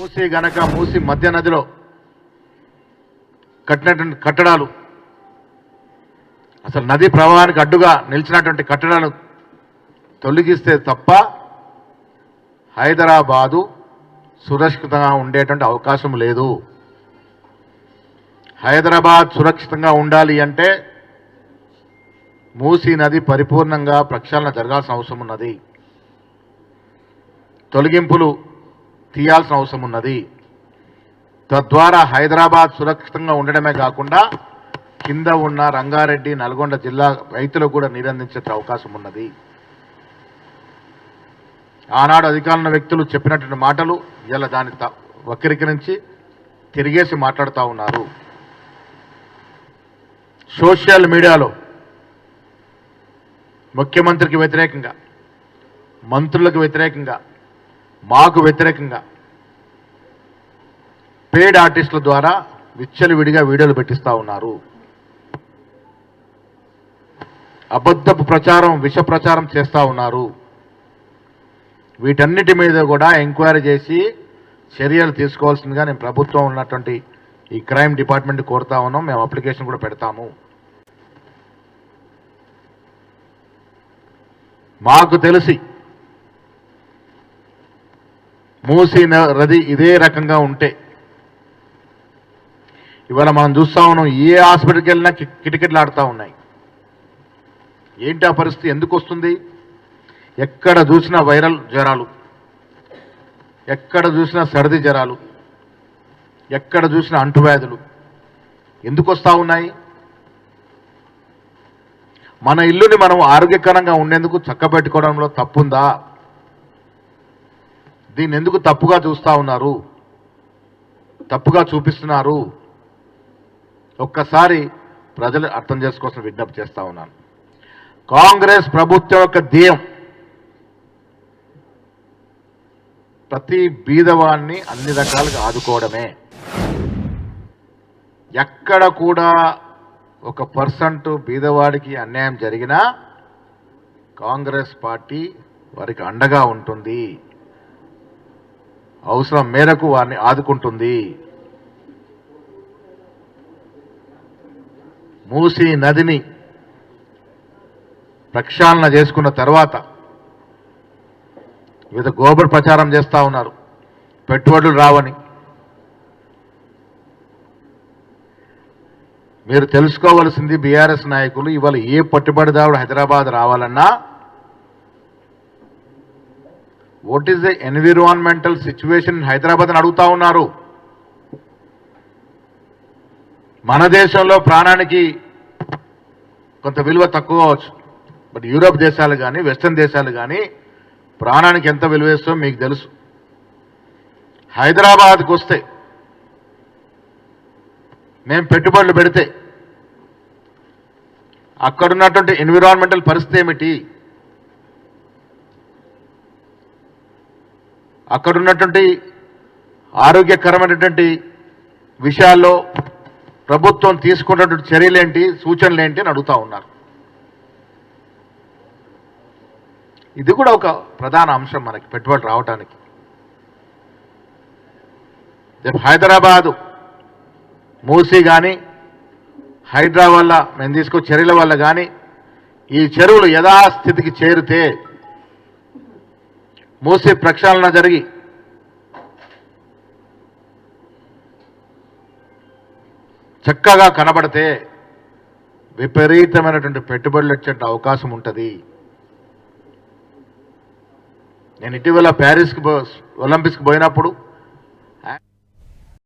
మూసి గనక మూసి మధ్య నదిలో కట్టినటువంటి కట్టడాలు అసలు నది ప్రవాహానికి అడ్డుగా నిలిచినటువంటి కట్టడాలు తొలగిస్తే తప్ప హైదరాబాదు సురక్షితంగా ఉండేటువంటి అవకాశం లేదు. హైదరాబాద్ సురక్షితంగా ఉండాలి అంటే మూసీ నది పరిపూర్ణంగా ప్రక్షాళన జరగాల్సిన అవసరం ఉన్నది. తొలగింపులు తీయాల్సిన అవసరం ఉన్నది. తద్వారా హైదరాబాద్ సురక్షితంగా ఉండడమే కాకుండా కింద ఉన్న రంగారెడ్డి నల్గొండ జిల్లా రైతులకు కూడా నీరందించే అవకాశం ఉన్నది. ఆనాడు అధికారుల వ్యక్తులు చెప్పినటువంటి మాటలు ఇలా దాన్ని వక్రీకరించి తిరిగేసి మాట్లాడుతూ ఉన్నారు. సోషల్ మీడియాలో ముఖ్యమంత్రికి వ్యతిరేకంగా మంత్రులకు వ్యతిరేకంగా మాకు వ్యతిరేకంగా పేడ్ ఆర్టిస్టుల ద్వారా విచ్చలవిడిగా వీడియోలు పెట్టిస్తూ ఉన్నారు. అబద్ధపు ప్రచారం విష ప్రచారం చేస్తూ ఉన్నారు. వీటన్నిటి మీద కూడా ఎంక్వైరీ చేసి చర్యలు తీసుకోవాల్సిందిగా నేను ప్రభుత్వం ఉన్నటువంటి ఈ క్రైమ్ డిపార్ట్మెంట్ కోరుతా ఉన్నాం. మేము అప్లికేషన్ కూడా పెడతాము. మాకు తెలిసి మూసీ నది ఇదే రకంగా ఉంటే. ఇవాళ మనం చూస్తా ఉన్నాం ఏ హాస్పిటల్కి వెళ్ళినా కిటకిటలాడుతూ ఆడుతూ ఉన్నాయి. ఏంటి ఆ పరిస్థితి? ఎందుకు వస్తుంది? ఎక్కడ చూసినా వైరల్ జ్వరాలు. ఎక్కడ చూసినా సర్ది జ్వరాలు. ఎక్కడ చూసినా అంటువ్యాధులు. ఎందుకు వస్తూ ఉన్నాయి? మన ఇల్లుని మనం ఆరోగ్యకరంగా ఉండేందుకు చక్కబెట్టుకోవడంలో తప్పుందా? దీన్ని ఎందుకు తప్పుగా చూస్తూ ఉన్నారు? తప్పుగా చూపిస్తున్నారు? ఒక్కసారి ప్రజలు అర్థం చేసుకోవాల్సిన విజ్ఞప్తి చేస్తూ ఉన్నాను. కాంగ్రెస్ ప్రభుత్వం యొక్క ధ్యేయం ప్రతి బీదవాన్ని అన్ని రకాలుగా ఆదుకోవడమే. ఎక్కడ కూడా ఒక పర్సెంట్ బీదవాడికి అన్యాయం జరిగినా కాంగ్రెస్ పార్టీ వారికి అండగా ఉంటుంది. అవసరం మేరకు వారిని ఆదుకుంటుంది. మూసి నదిని ప్రక్షాళన చేసుకున్న తర్వాత వివిధ గోబర్ ప్రచారం చేస్తూ ఉన్నారు. పెట్టుబడులు రావని. మీరు తెలుసుకోవలసింది బీఆర్ఎస్ నాయకులు ఇవాళ ఏ పట్టుబడిదారుడు హైదరాబాద్ రావాలన్నా what is the environmental situation Hyderabad అని అడుగుతా ఉన్నారు. మన దేశంలో ప్రాణానికి కొంత విలువ తక్కువ అవచ్చు. బట్ యూరోప్ దేశాలు కానీ వెస్టర్న్ దేశాలు కానీ ప్రాణానికి ఎంత విలువ ఇస్తామో మీకు తెలుసు. హైదరాబాద్కి వస్తే మేము పెట్టుబడులు పెడితే అక్కడున్నటువంటి ఎన్విరాన్మెంటల్ పరిస్థితి ఏమిటి? అక్కడున్నటువంటి ఆరోగ్యకరమైనటువంటి విషయాల్లో ప్రభుత్వం తీసుకున్నటువంటి చర్యలేంటి సూచనలేంటి అని అడుగుతా ఉన్నారు. ఇది కూడా ఒక ప్రధాన అంశం మనకి పెట్టుబడి రావటానికి. రేపు హైదరాబాదు మూసి కానీ హైదరాబాద్ వల్ల మేము తీసుకొచ్చే చర్యల వల్ల కానీ ఈ చెరువులు యథాస్థితికి చేరితే మూసి ప్రక్షాళన జరిగి చక్కగా కనబడితే విపరీతమైనటువంటి పెట్టుబడులు వచ్చే అవకాశం ఉంటుంది. నేను ఇటీవల ప్యారిస్కి పో- ఒలింపిక్స్కి పోయినప్పుడు